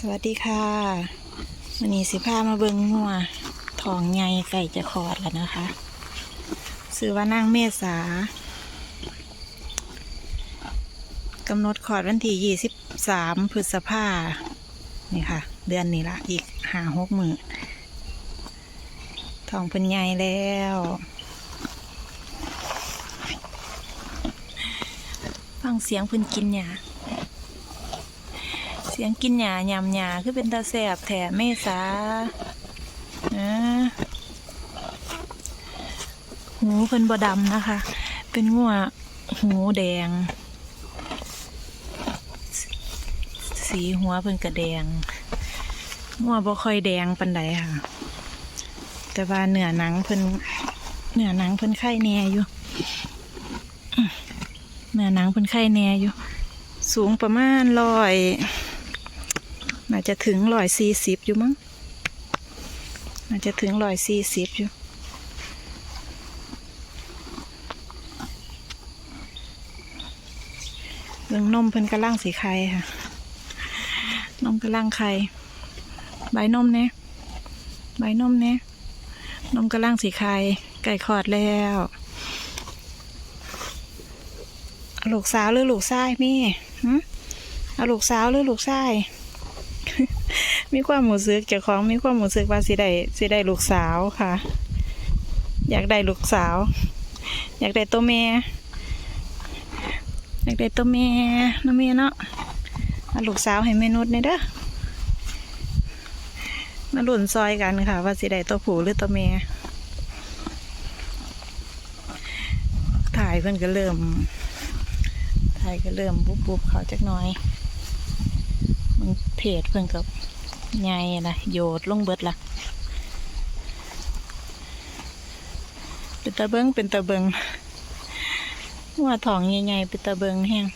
สวัสดีค่ะวันนี้สิพามาเบิงงัวทองใหญ่ไก่จะคอดแล้วนะคะ ซื้อว่านางเมษากำหนดคอดวันที่ยี่สิบสามพฤษภานี่ค่ะ เดือนนี้ละอีกห้าหกมือทองเป็นใหญ่แล้วฟังเสียงเพิ่นกินหยาเสียงกินหยายำหยาคือเป็นตาแสบแถมเมษาอ่าหูเพิ่นบดำนะคะ เป็นงัวหูแดง สีหัวเพิ่นกระแดงงัวบ่ค่อยแดงปันใดค่ะ แต่ว่าเหนือหนังเพิ่นเหนือหนังเพิ่นไข่แน่อยู่อื้อเนื้อหนังเพิ่นไข่แน่อยู่ สูงประมาณร้อย น่าจะถึงร้อยสี่สิบอยู่มั้งน่าจะถึงร้อยสี่สิบอยู่เรื่องนมเพิ่นกระล่างสีไข่ค่ะนมกระล่างไข่ใบนมเนี่ยใบนมเนี่ยนมกระล่างสีไข่ไก่คลอดแล้วเอาลูกสาวหรือลูกชายมี่หึเอาลูกสาวหรือลูกชาย มีความหมูซึกเจ้าของมีความหมูซึกว่าสิได้สิได้ลูกสาวค่ะ อยากได้ลูกสาว อยากได้ตัวแม่ อยากได้ตัวแม่น้องแม่เนาะเอาลูกสาวให้แม่นุชเนี่ยเด้อมาหลุนซอยกันค่ะ ว่าสิได้ตัวผู้หรือตัวแม่ถ่ายเพิ่อนก็เริ่มถ่ายก็เริ่มบุบๆเขาจักหน้อย เพจเพิ่นกับไงนะโยดลงเบิดละเป็นตะเบิงเป็นตะเบิงหัวทองใหญ่ๆเป็นตะเบิงแห้ง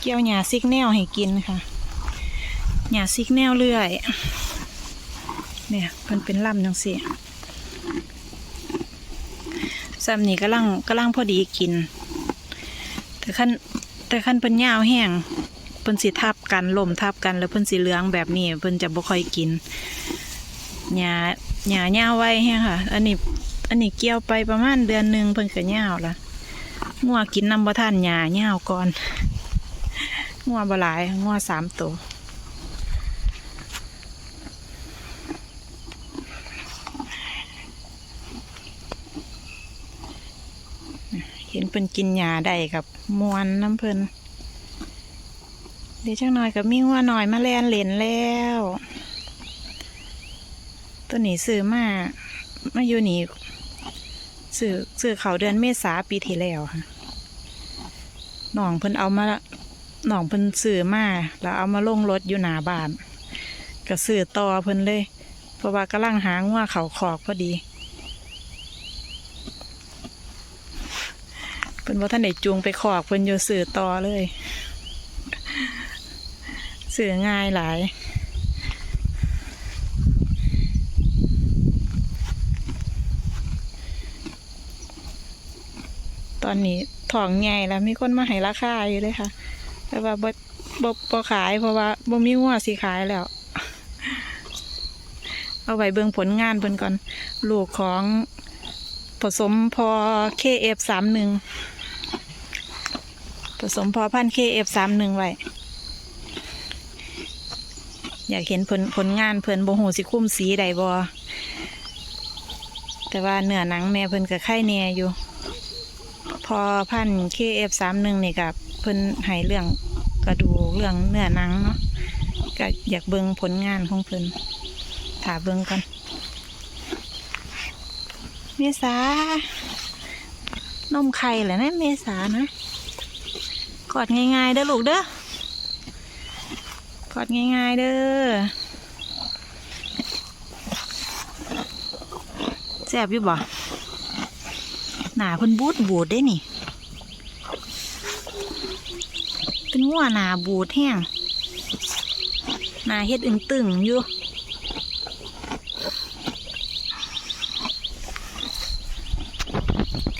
เกี่ยวหญ้าซิกแนวให้กินค่ะหญ้าซิกแนวเรื่อย เนี่ยเพิ่นเป็นลำจังสิซ้ำนี่กำลังกำลังพอดีกิน แต่ขั้น แต่ขั้นเพิ่นยาวแห้งเพิ่นสิทับกันล่มทับกันแล้วเพิ่นสีเหลืองแบบนี้เพิ่นจะบ่ค่อยกินหญ้าหญ้ายาไว้แห้งค่ะ อันนี้อันนี้เกี่ยวไปประมาณเดือนหนึ่งเพิ่นก็ยาวละงัวกินน้ำบ่ทันหญ้ายาก่อนงัวบ่หลายงัวสามตัว เห็นเพิ่นกินหญ้าได้กับมวนน้ำเพิ่นเดี๋ยวจังหน่อยกับมีหัวหน่อยมาแลนเหรนแล้ว ตัวนี้ซื้อมามาอยู่นี่ซื้อซื้อเขาเดือนเมษาปีที่แล้วค่ะน้องเพิ่นเอามาหน้องเพิ่นซื้อมาแล้วเอามาลงรถอยู่หน้าบ้านก็ซื้อต่อเพิ่นเลย เพราะว่ากำลังหางัวเขาขอกพอดี เพิ่นว่าท่านได้จูงไปขอกเพิ่นอยู่ซื้อต่อเลยสื่อง่ายหลายตอนนี้ถองใหญ่แล้วมีคนมาให้ราคาอยู่เลยค่ะ แต่ว่าบ่บ่บ่ขายเพราะว่าบ่มีงัวสิขายแล้ว เอาไว้เบิ่งผลงานเพิ่นก่อน ลูกของ ผสมพอ KF สามหนึ่งผสมพอพัน KF สามหนึ่งไว้ อยากเห็นผลผลงานเพิ่นบ่หูสิคุ้มสีใดบ่แต่ว่าเนื้อหนังแม่เพิ่นก็ไข่แน่อยู่ พอพัน KF31 นี่กับเพิ่นให้เรื่องกระดูเรื่องเนื้อหนังเนาะก็อยากเบิ่งผลงานของเพิ่นถาเบิ่งก่อน มษานมไข่เหรอนะเมษานะกอดง่ายๆเด้อลูกเด้อกอดง่ายๆเด้อแซ่บอยู่บ่หนาเพิ่นบูดบูดได้นี่เป็นงัวหนาบูดแห้งหนาเฮ็ดอึงตึงอยู่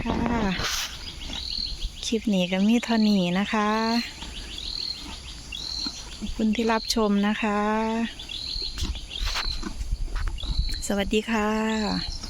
ค่ะ ค ลิปนี้ก็มีเท่านี้นะคะขอบคุณที่รับชมนะคะ สวัสดีค่ะ